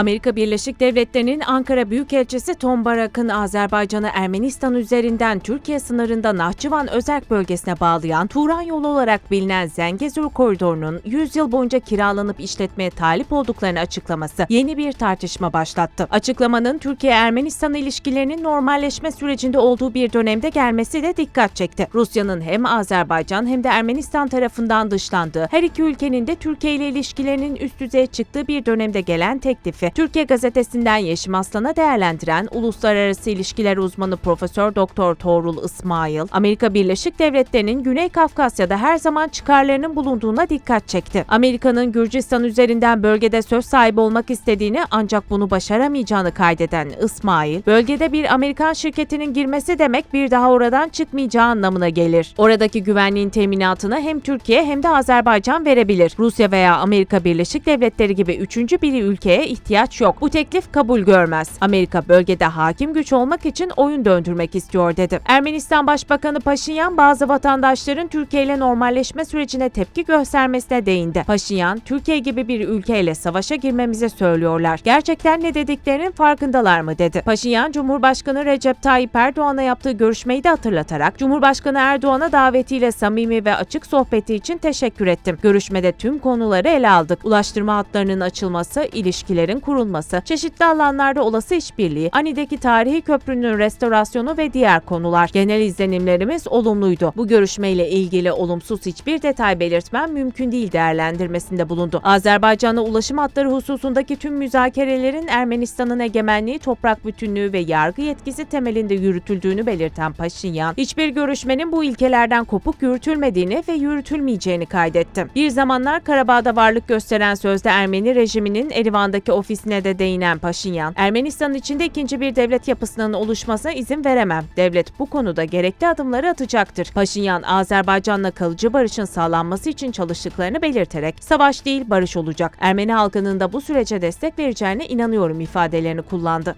Amerika Birleşik Devletleri'nin Ankara Büyükelçisi Tom Barak'ın Azerbaycan'ı Ermenistan üzerinden Türkiye sınırında Nahçıvan Özerk bölgesine bağlayan Turan yolu olarak bilinen Zengezur koridorunun 100 yıl boyunca kiralanıp işletmeye talip olduklarını açıklaması yeni bir tartışma başlattı. Açıklamanın Türkiye-Ermenistan ilişkilerinin normalleşme sürecinde olduğu bir dönemde gelmesi de dikkat çekti. Rusya'nın hem Azerbaycan hem de Ermenistan tarafından dışlandığı, her iki ülkenin de Türkiye ile ilişkilerinin üst düzeye çıktığı bir dönemde gelen teklifi Türkiye gazetesinden Yeşim Aslan'a değerlendiren uluslararası ilişkiler uzmanı Profesör Doktor Tuğrul İsmail, Amerika Birleşik Devletleri'nin Güney Kafkasya'da her zaman çıkarlarının bulunduğuna dikkat çekti. Amerika'nın Gürcistan üzerinden bölgede söz sahibi olmak istediğini ancak bunu başaramayacağını kaydeden İsmail, bölgede bir Amerikan şirketinin girmesi demek bir daha oradan çıkmayacağı anlamına gelir. Oradaki güvenliğin teminatını hem Türkiye hem de Azerbaycan verebilir. Rusya veya Amerika Birleşik Devletleri gibi üçüncü bir ülkeye ihtiyaç yok. Bu teklif kabul görmez. Amerika bölgede hakim güç olmak için oyun döndürmek istiyor dedi. Ermenistan Başbakanı Paşinyan bazı vatandaşların Türkiye ile normalleşme sürecine tepki göstermesine değindi. Paşinyan, Türkiye gibi bir ülkeyle savaşa girmemize söylüyorlar. Gerçekten ne dediklerinin farkındalar mı dedi. Paşinyan, Cumhurbaşkanı Recep Tayyip Erdoğan'a yaptığı görüşmeyi de hatırlatarak Cumhurbaşkanı Erdoğan'a davetiyle samimi ve açık sohbeti için teşekkür ettim. Görüşmede tüm konuları ele aldık. Ulaştırma hatlarının açılması, ilişkilerin kurulması, çeşitli alanlarda olası işbirliği, Ani'deki tarihi köprünün restorasyonu ve diğer konular. Genel izlenimlerimiz olumluydu. Bu görüşmeyle ilgili olumsuz hiçbir detay belirtmem mümkün değil değerlendirmesinde bulundu. Azerbaycan'a ulaşım hatları hususundaki tüm müzakerelerin Ermenistan'ın egemenliği, toprak bütünlüğü ve yargı yetkisi temelinde yürütüldüğünü belirten Paşinyan, hiçbir görüşmenin bu ilkelerden kopuk yürütülmediğini ve yürütülmeyeceğini kaydetti. Bir zamanlar Karabağ'da varlık gösteren sözde Ermeni rejiminin Erivan'daki ofisine de değinen Paşinyan, Ermenistan'ın içinde ikinci bir devlet yapısının oluşmasına izin veremem. Devlet bu konuda gerekli adımları atacaktır. Paşinyan, Azerbaycan'la kalıcı barışın sağlanması için çalıştıklarını belirterek, savaş değil barış olacak. Ermeni halkının da bu sürece destek vereceğine inanıyorum ifadelerini kullandı.